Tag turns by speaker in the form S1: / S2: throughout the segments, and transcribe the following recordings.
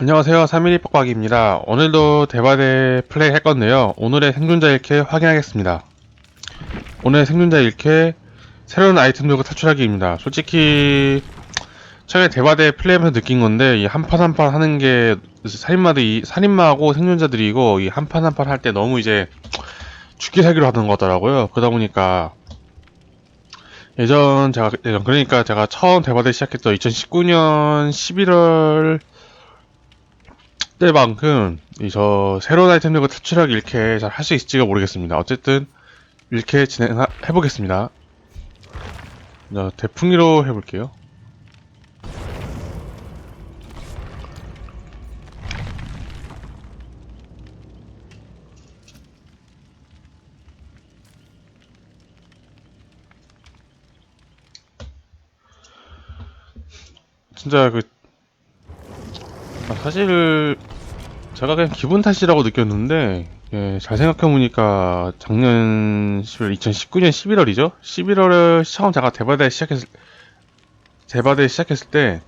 S1: 안녕하세요. 312 빡빡입니다. 오늘도 대바대 플레이 할 건데요. 오늘의 생존자 1캐 확인하겠습니다. 오늘 생존자 1캐 새로운 아이템들과 탈출하기입니다. 솔직히 최근에 대바대 플레이하면서 느낀 건데 이 한 판 한 판 하는 게 살인마들 이 살인마하고 생존자들이고 이 한 판 한 판 할 때 너무 이제 죽기 살기로 하는 거더라고요. 그러다 보니까 예전 제가 예전 그러니까 제가 처음 대바대 시작했던 2019년 11월 때만큼 이 저 새로운 아이템들과 탈출하기 이렇게 잘 할 수 있을지가 모르겠습니다. 어쨌든 이렇게 진행해 보겠습니다. 자, 대풍이로 해볼게요. 진짜 그 아, 사실 제가 그냥 기분 탓이라고 느꼈는데 예, 잘 생각해보니까 작년 11, 2019년 11월이죠? 11월에 처음 제가 대바대 시작했을 대바대 시작했을 때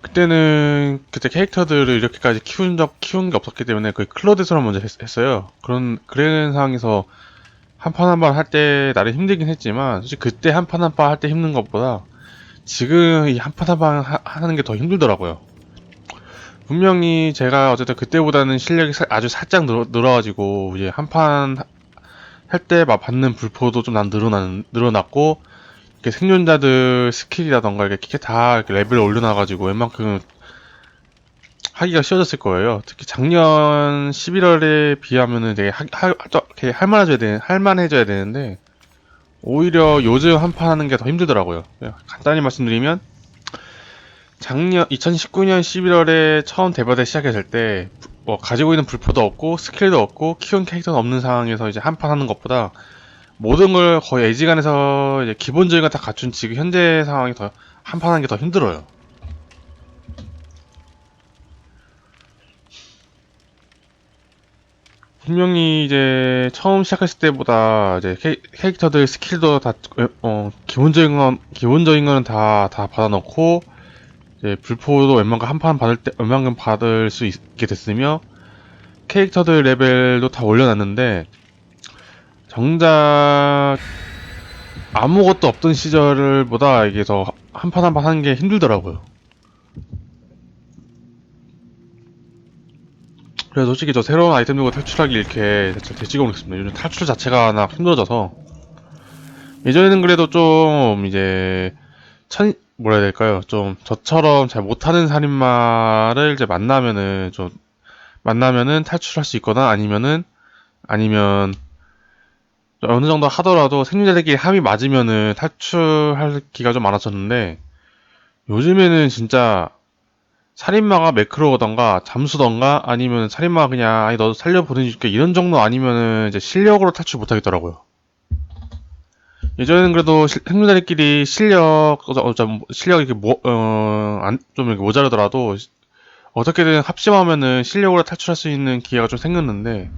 S1: 그때는 그때 캐릭터들을 이렇게까지 키운 적 키운 게 없었기 때문에 거의 클로데스로 먼저 했, 어요 그런 그런 상황에서 한 판 한 판 할 때 나름 힘들긴 했지만 솔직히 그때 한 판 한 판 할 때 힘든 것보다 지금 이 한 판 한 판 하는 게 더 힘들더라고요. 분명히 제가 어쨌든 그때보다는 실력이 사- 아주 살짝 늘어, 늘어가지고 이제 한 판 할 때 막 받는 불포도 좀 난 늘어난 늘어났고 이렇게 생존자들 스킬이라던가 이렇게 다 이렇게 레벨을 올려놔가지고 웬만큼 하기가 쉬워졌을 거예요. 특히 작년 11월에 비하면은 되게 하, 하, 되게 할만해져야 되는데 오히려 요즘 한 판 하는 게 더 힘들더라고요. 간단히 말씀드리면 작년 2019년 11월에 처음 대바대 시작했을 때 뭐 가지고 있는 불포도 없고 스킬도 없고 키운 캐릭터도 없는 상황에서 이제 한판 하는 것보다 모든 걸 거의 애지간해서 이제 기본적인 걸 다 갖춘 지금 현재 상황이 더 한판 하는 게 더 힘들어요. 분명히 이제 처음 시작했을 때보다 이제 캐, 캐릭터들 스킬도 다 어, 기본적인 건 기본적인 거는 다 다 받아놓고 이제 불포도 웬만큼 한 판 받을 때 웬만큼 받을 수 있게 됐으며 캐릭터들 레벨도 다 올려놨는데 정작 아무것도 없던 시절보다 이게 더 한 판 한 판 하는 게 힘들더라고요. 그래서 솔직히 저 새로운 아이템 들고 탈출하기 이렇게 대치가 모르겠습니다. 요즘 탈출 자체가 나 힘들어져서 예전에는 그래도 좀 이제 천 뭐라 해야 될까요? 좀 저처럼 잘 못하는 살인마를 이제 만나면은 좀 만나면은 탈출할 수 있거나 아니면은 아니면 어느 정도 하더라도 생존자들끼리 합이 맞으면은 탈출할 기가 좀 많았었는데 요즘에는 진짜 살인마가 매크로던가 잠수던가 아니면 살인마가 그냥 아니 너 살려 보내줄게 이런 정도 아니면은 이제 실력으로 탈출 못하겠더라고요. 예전에는 그래도 실- 생존자들끼리 실력 어, 어, 좀 실력이 이렇게 모, 어, 안, 좀 이렇게 모자르더라도 시- 어떻게든 합심하면은 실력으로 탈출할 수 있는 기회가 좀 생겼는데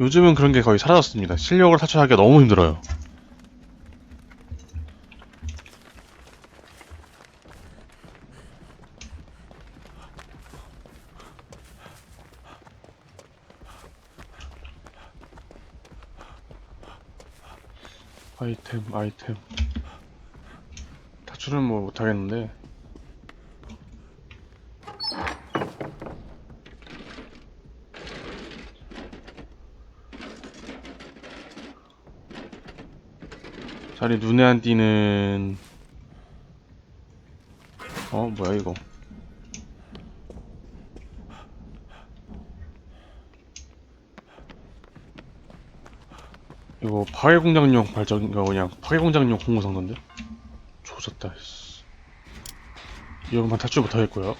S1: 요즘은 그런 게 거의 사라졌습니다. 실력으로 탈출하기가 너무 힘들어요. 아이템, 아이템. 탈출은 뭐 못하겠는데. 자리 눈에 안 띄는 어 뭐야 이거 이거 파괴공장용 발전인가 그냥 파괴공장용 공구성던데 조졌다 씨. 이거만 탈출 못하겠고요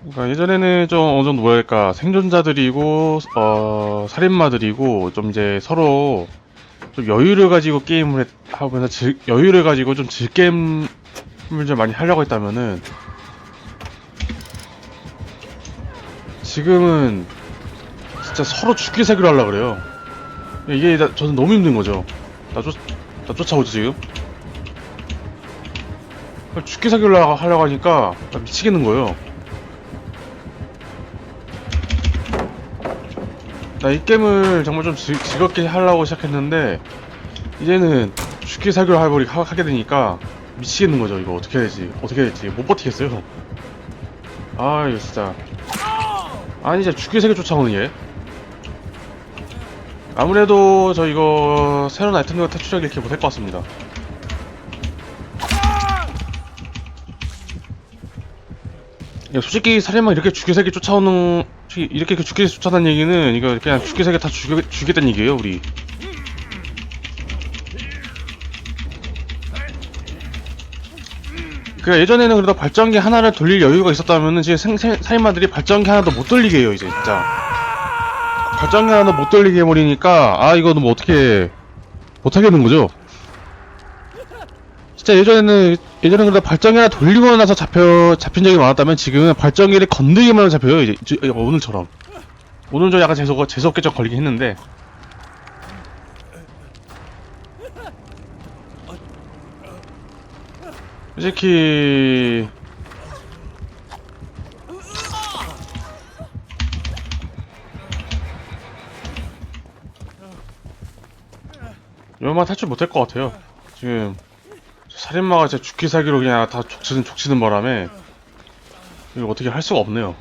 S1: 그러니까 예전에는 좀 어느 정도 뭐랄까 생존자들이고 어 살인마들이고 좀 이제 서로 좀 여유를 가지고 게임을 했- 하면서 즐- 여유를 가지고 좀 즐겜을 좀 많이 하려고 했다면은 지금은 진짜 서로 죽기 사기로 하려 그래요. 이게 나, 저는 너무 힘든 거죠. 나 쫓, 나 쫓아오지 지금. 죽기 사기로 하려고- 하니까 나 미치겠는 거예요. 나 이 게임을 정말 좀 즐, 즐겁게 하려고 시작했는데 이제는 죽기 사기로 하버리 하, 하게 되니까 미치겠는 거죠. 이거 어떻게 해야 되지? 어떻게 해야 될지 못 버티겠어요. 아 이거 진짜 아니 진짜 죽기 세계 쫓아오는 얘 아무래도 저 이거 새로운 아이템과 탈출하기 이렇게 못할 것 같습니다 야, 솔직히 살인마 이렇게 죽기 세계 쫓아오는 이렇게 죽기 세계 쫓아다는 얘기는 이거 그냥 죽기 세계 다 죽여, 죽겠다는 얘기예요 우리. 그 예전에는 그래도 발전기 하나를 돌릴 여유가 있었다면은 지금 생, 생, 살인마들이 발전기 하나도 못 돌리게 해요 이제 진짜. 발전기 하나도 못 돌리게 해버리니까 아 이거는 뭐 어떻게 못하겠는 거죠 진짜 예전에는 예전에 그래도 하나 돌리고 나서 잡혀 잡힌 적이 많았다면 지금은 발전기를 건드기만 잡혀요 이제. 저- 어, 오늘처럼. 오늘 좀 약간 재수 재수없게 좀 걸리긴 했는데. 솔직히 이것만 탈출 못할 것 같아요. 지금 살인마가 진짜 죽기 살기로 그냥 다 족치는 족치는 바람에 이거 어떻게 할 수가 없네요.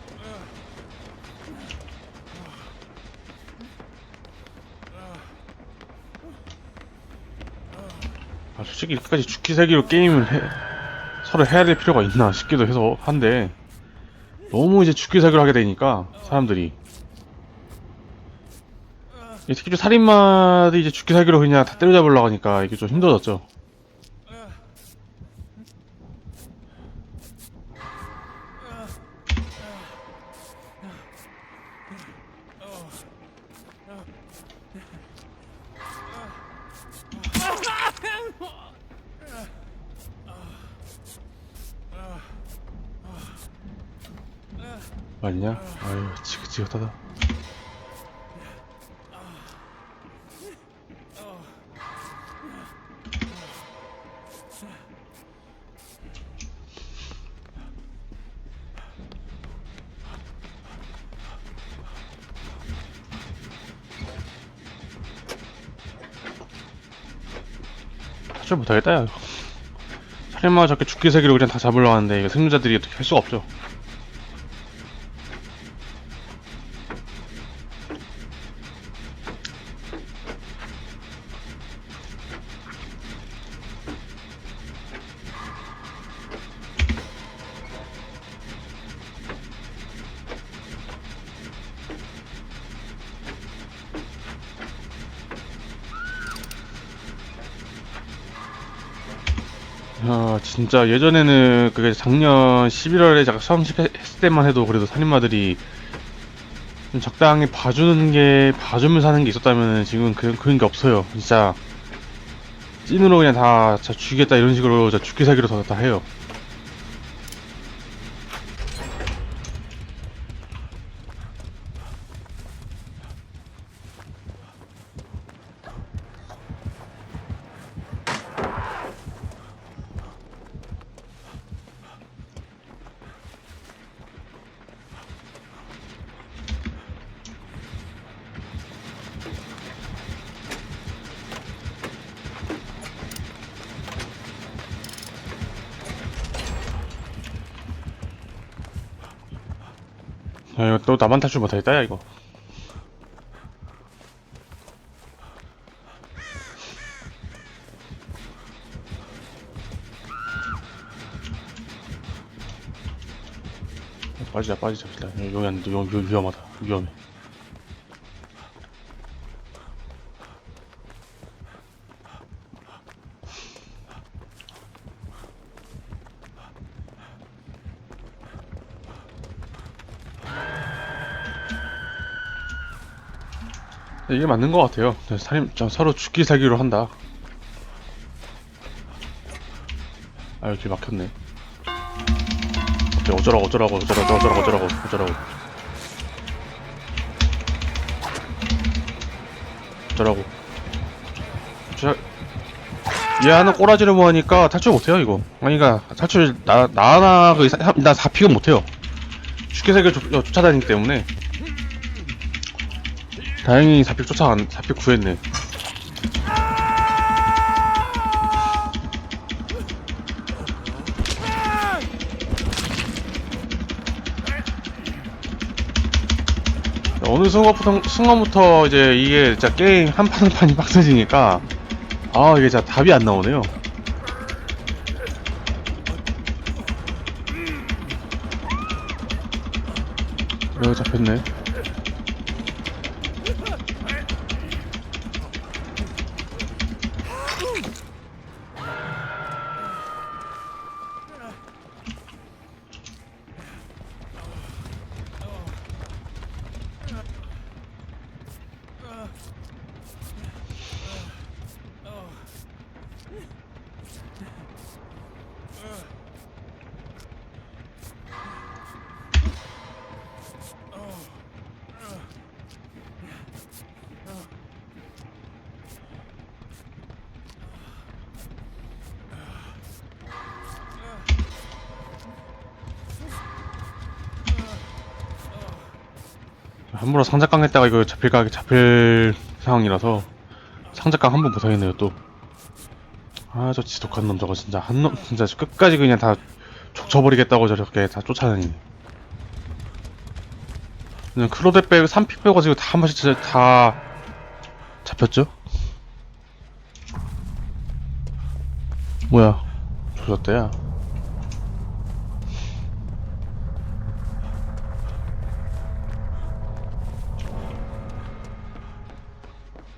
S1: 아, 솔직히 이렇게까지 죽기 살기로 게임을 해, 서로 해야 될 필요가 있나 싶기도 해서 한데 너무 이제 죽기 살기로 하게 되니까 사람들이 이 특히 좀 살인마들이 이제 죽기 살기로 그냥 다 때려잡으려고 하니까 이게 좀 힘들어졌죠. 맞냐? 아유 지긋지긋하다. 탈출 못하겠다 야 살인마가 저렇게 죽기 세기로 그냥 다 잡으려고 하는데 이거 생존자들이 어떻게 할 수가 없죠 진짜 예전에는 그게 작년 11월에 제가 처음 시작했을 때만 해도 그래도 살인마들이 좀 적당히 봐주는 게 봐주면서 하는 게 있었다면 지금은 그, 그런 게 없어요. 진짜 찐으로 그냥 다 자, 죽이겠다 이런 식으로 자, 죽기 사기로 다, 다 해요. 아, 이거 또 나만 탈출 못하겠다, 야, 이거. 빠지자, 빠지자, 일단. 여기 안 돼, 여기 위험하다. 위험해. 이게 맞는 것 같아요. 네, 살인, 저 서로 죽기 살기로 한다. 아, 여기 막혔네. 어째 어쩌라고, 어쩌라고, 어쩌라고, 어쩌라고, 어쩌라고, 어쩌라고. 어쩌라고. 저, 얘 하나 꼬라지를 뭐하니까 탈출 못해요, 이거. 아니, 그니까, 탈출, 나, 나 하나, 그, 사- 나 4픽은 못해요. 쉽게 세계 쫓- 쫓아다니기 때문에. 다행히 4픽 쫓아, 4픽 구했네. 어느 순간부터, 순간부터 이제 이게 진짜 게임 한 판 한 판이 빡세지니까 아 이게 진짜 답이 안 나오네요. 여기 잡혔네. 함부로 상작강 했다가 이거 잡힐까 잡힐 상황이라서 상작강 한 번 못하겠네요 또. 아 저 지독한 놈 저거 진짜 한 놈 진짜 끝까지 그냥 다 족쳐버리겠다고 저렇게 다 쫓아다니네. 그냥 클로데 빼고 3픽 빼고 지고 다한 번씩 진짜 다 잡혔죠? 뭐야 조졌대야.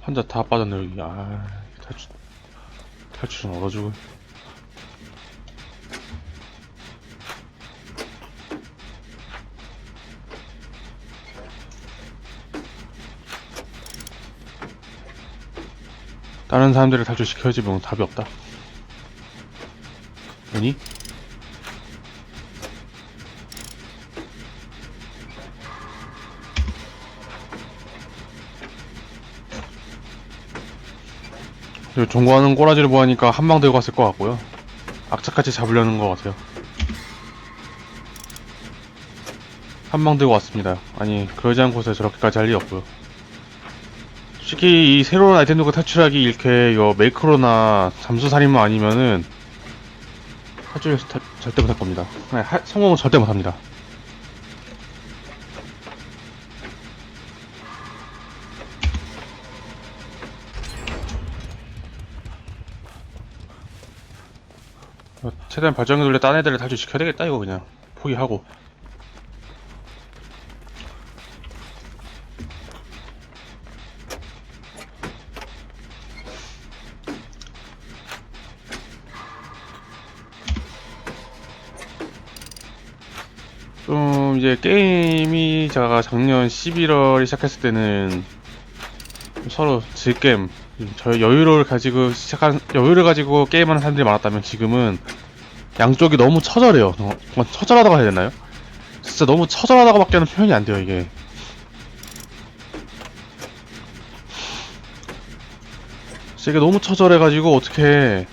S1: 환자 다 빠졌네 여기 아 탈출 탈출은 얼어주고 다른 사람들을 탈출시켜야지 뭐 답이 없다 아니? 그리고 종구하는 꼬라지를 보니까 한 방 들고 갔을 것 같고요. 악착같이 잡으려는 것 같아요. 한 방 들고 왔습니다. 아니 그러지 않고서 저렇게까지 할 리 없고요. 솔직히 이 새로운 아이템들과 탈출하기 이렇게 이거 메이크로나 잠수살인마 아니면은 탈출 타- 절대 못할 겁니다. 아니, 하- 성공은 절대 못합니다. 어, 최대한 발전기 돌려 딴 애들을 탈출시켜야 되겠다 이거 그냥. 포기하고. 좀 이제 게임이 제가 작년 11월에 시작했을 때는 서로 즐겜 저희 여유를 가지고 시작한 여유를 가지고 게임하는 사람들이 많았다면 지금은 양쪽이 너무 처절해요. 어, 처절하다고 해야 되나요? 진짜 너무 처절하다고밖에 는 표현이 안 돼요 이게. 진짜 이게 너무 처절해가지고 어떻게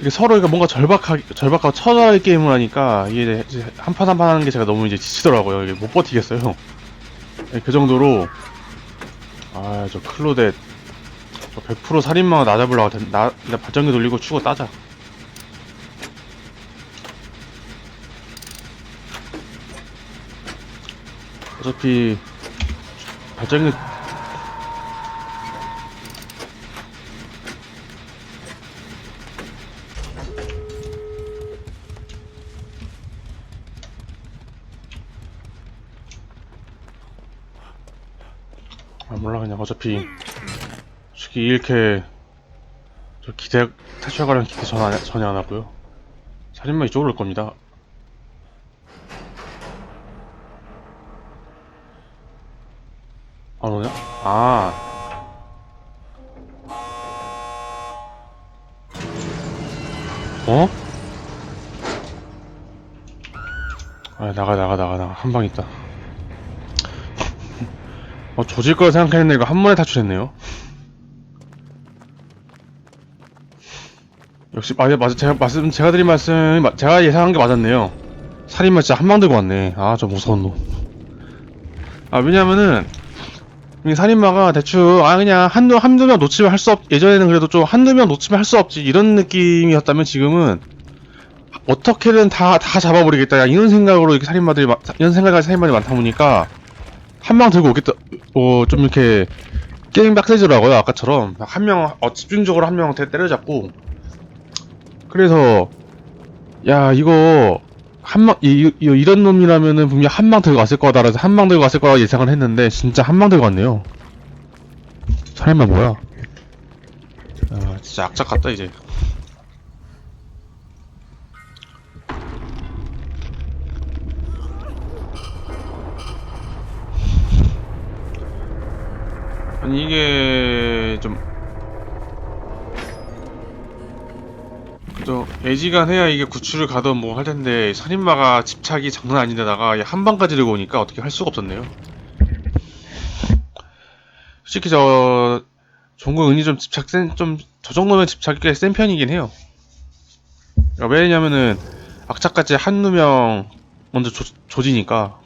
S1: 이게 서로 이게 뭔가 절박하게 절박하고 처절하게 게임을 하니까 이게 이제 한판 한 판 하는 게 제가 너무 이제 지치더라고요. 이게 못 버티겠어요. 네, 그 정도로 아 저 클로데 저 100% 살인마가 나 잡으려고 된- 나 그냥 발전기 돌리고 추고 따자. 어차피 발전기 아 몰라. 그냥 어차피 이렇게 저 기대 탈출 관련 기대 전혀 안, 전혀 안 하고요 살인마 이쪽으로 올 겁니다 안 오냐? 아 어? 아 나가 나가 나가 나가 한 방 있다 어, 조질 거라 생각했는데 이거 한 번에 탈출했네요. 역시 맞아 맞아 제가 말씀 제가 드린 말씀 마- 제가 예상한 게 맞았네요. 살인마 진짜 한 방 들고 왔네. 아 저 무서운 놈. 아 왜냐면은 이 살인마가 대충 아 그냥 한두 한두 명 놓치면 할 수 없 예전에는 그래도 좀 한두 명 놓치면 할 수 없지 이런 느낌이었다면 지금은 어떻게든 다 다 잡아버리겠다 야, 이런 생각으로 이렇게 살인마들이 많- 이런 생각을 살인마들이 많다 보니까 한 방 들고 오겠다 어좀 이렇게 게임 빡세지더라고요 아까처럼 한 명 어, 집중적으로 한명 때려잡고 그래서 야 이거 이, 이런 놈이라면은 분명 한방 들고 왔을 거다라서 한방 들고 왔을 거라 예상을 했는데 진짜 한방 들고 왔네요. 살인마 뭐야? 아 진짜 악착 같다 이제. 아니 이게 애지간해야 이게 구출을 가던 뭐 할 텐데 살인마가 집착이 장난 아닌데다가 한 방까지 들고 오니까 어떻게 할 수가 없었네요. 솔직히 저 종국 은이 좀 집착 센 좀 저 정도면 집착이 꽤 센 편이긴 해요. 그러니까 왜냐면은 악착같이 한두 명 먼저 조, 조지니까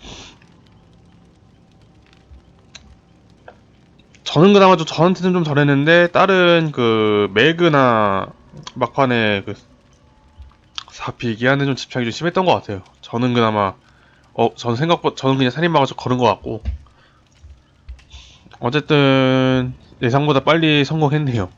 S1: 저는 그나마 좀 저한테는 좀 덜했는데 다른 그 매그나 막판에 그 사피 기한에 좀 집착이 좀 심했던 것 같아요. 저는 그나마 어 저는 생각보다 저는 그냥 살인마가 좀 걸은 것 같고 어쨌든 예상보다 빨리 성공했네요.